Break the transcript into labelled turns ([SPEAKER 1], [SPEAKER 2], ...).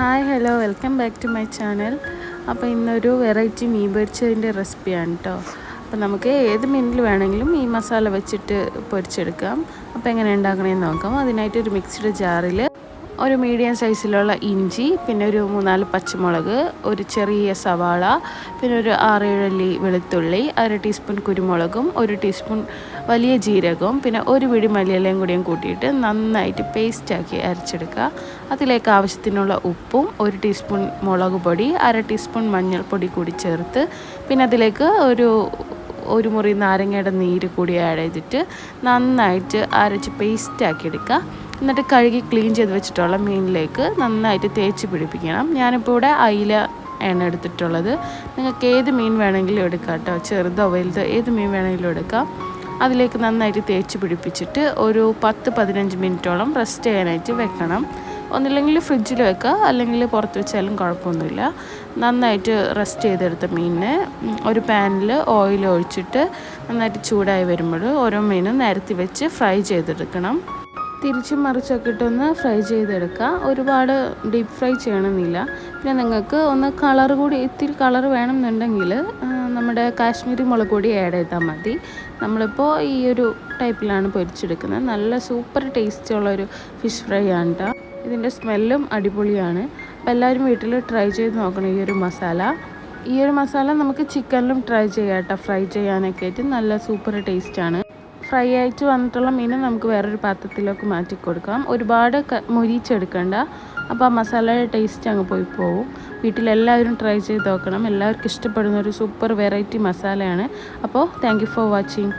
[SPEAKER 1] Hi hello welcome back to my channel. അപ്പോൾ ഇന്നൊരു variety മീൻ പൊരിച്ചതിന്റെ റെസിപ്പിയാണ് കേട്ടോ അപ്പോൾ നമുക്ക് ഏത് മീനിൽ വേണമെങ്കിലും ഈ മസാല വെച്ചിട്ട് പൊരിച്ചെടുക്കാം. അപ്പോൾ എങ്ങനെ ഉണ്ടാക്കണമെന്ന് നോക്കാം. അതിനായിട്ട് ഒരു മിക്സ്ഡ് ജാറിൽ ഒരു മീഡിയം സൈസിലുള്ള ഇഞ്ചി പിന്നെ ഒരു മൂന്നാൽ പച്ചമുളക് ഒരു ചെറിയ സവാള പിന്നെ ഒരു ആറേഴല്ലി വെളുത്തുള്ളി അര ടീസ്പൂൺ കുരുമുളകും ഒരു ടീസ്പൂൺ വലിയ ജീരകവും പിന്നെ ഒരു പിടി മല്ലിയിലയും കൂടിയും കൂട്ടിയിട്ട് നന്നായിട്ട് പേസ്റ്റാക്കി അരച്ചെടുക്കുക. അതിലേക്ക് ആവശ്യത്തിനുള്ള ഉപ്പും ഒരു ടീസ്പൂൺ മുളക് പൊടി അര ടീസ്പൂൺ മഞ്ഞൾപ്പൊടി കൂടി ചേർത്ത് പിന്നെ അതിലേക്ക് ഒരു ഒരു മുറി നാരങ്ങയുടെ നീര് കൂടി ആഡ് ചെയ്തിട്ട് നന്നായിട്ട് അരച്ച് പേസ്റ്റാക്കി എടുക്കുക. എന്നിട്ട് കഴുകി ക്ലീൻ ചെയ്ത് വെച്ചിട്ടുള്ള മീനിലേക്ക് നന്നായിട്ട് തേച്ച് പിടിപ്പിക്കണം. ഞാനിപ്പോൾ ഇവിടെ അയില ആണ് എടുത്തിട്ടുള്ളത്. നിങ്ങൾക്ക് ഏത് മീൻ വേണമെങ്കിലും എടുക്കാം കേട്ടോ. ചെറുതോ വലുതോ ഏത് മീൻ വേണമെങ്കിലും എടുക്കാം. അതിലേക്ക് നന്നായിട്ട് തേച്ച് പിടിപ്പിച്ചിട്ട് ഒരു പത്ത് പതിനഞ്ച് മിനിറ്റോളം റെസ്റ്റ് ചെയ്യാനായിട്ട് വെക്കണം. ഒന്നില്ലെങ്കിൽ ഫ്രിഡ്ജിൽ വെക്കുക. അല്ലെങ്കിൽ പുറത്ത് വെച്ചാലും കുഴപ്പമൊന്നുമില്ല. നന്നായിട്ട് റെസ്റ്റ് ചെയ്തെടുത്ത മീനിനെ ഒരു പാനിൽ ഓയിൽ ഒഴിച്ചിട്ട് നന്നായിട്ട് ചൂടായി വരുമ്പോൾ ഓരോ മീനും നിരത്തി വെച്ച് ഫ്രൈ ചെയ്തെടുക്കണം. തിരിച്ചും മറിച്ചൊക്കെ ഇട്ടൊന്ന് ഫ്രൈ ചെയ്തെടുക്കുക. ഒരുപാട് ഡീപ്പ് ഫ്രൈ ചെയ്യണമെന്നില്ല. പിന്നെ നിങ്ങൾക്ക് ഒന്ന് കളർ കൂടി ഇത്തിരി കളർ വേണമെന്നുണ്ടെങ്കിൽ നമ്മുടെ കാശ്മീരി മുളക് പൊടി ആഡ് ചെയ്താൽ മതി. നമ്മളിപ്പോൾ ഈ ഒരു ടൈപ്പിലാണ് പൊരിച്ചെടുക്കുന്നത്. നല്ല സൂപ്പർ ടേസ്റ്റ് ഉള്ളൊരു ഫിഷ് ഫ്രൈ ആണ് കേട്ടോ ഇതിന്റെ സ്മെല്ലും അടിപൊളിയാണ്. അപ്പോൾ എല്ലാവരും വീട്ടിൽ ട്രൈ ചെയ്ത് നോക്കണം ഈ ഒരു മസാല. ഈ ഒരു മസാല നമുക്ക് ചിക്കനിലും ട്രൈ ചെയ്യാം കേട്ടോ. ഫ്രൈ ചെയ്യാനൊക്കെ ആയിട്ട് നല്ല സൂപ്പർ ടേസ്റ്റാണ്. ഫ്രൈ ആയിട്ട് വന്നിട്ടുള്ള മീൻ നമുക്ക് വേറൊരു പാത്രത്തിലേക്ക് മാറ്റി കൊടുക്കാം. ഒരുപാട് മുരിച്ചെടുക്കണ്ട അപ്പോൾ ആ മസാലയുടെ ടേസ്റ്റ് അങ്ങ് പോയി പോവും. വീട്ടിലെല്ലാവരും ട്രൈ ചെയ്ത് നോക്കണം. എല്ലാവർക്കും ഇഷ്ടപ്പെടുന്ന ഒരു സൂപ്പർ വെറൈറ്റി മസാലയാണ്. അപ്പോൾ താങ്ക് ഫോർ വാച്ചിങ്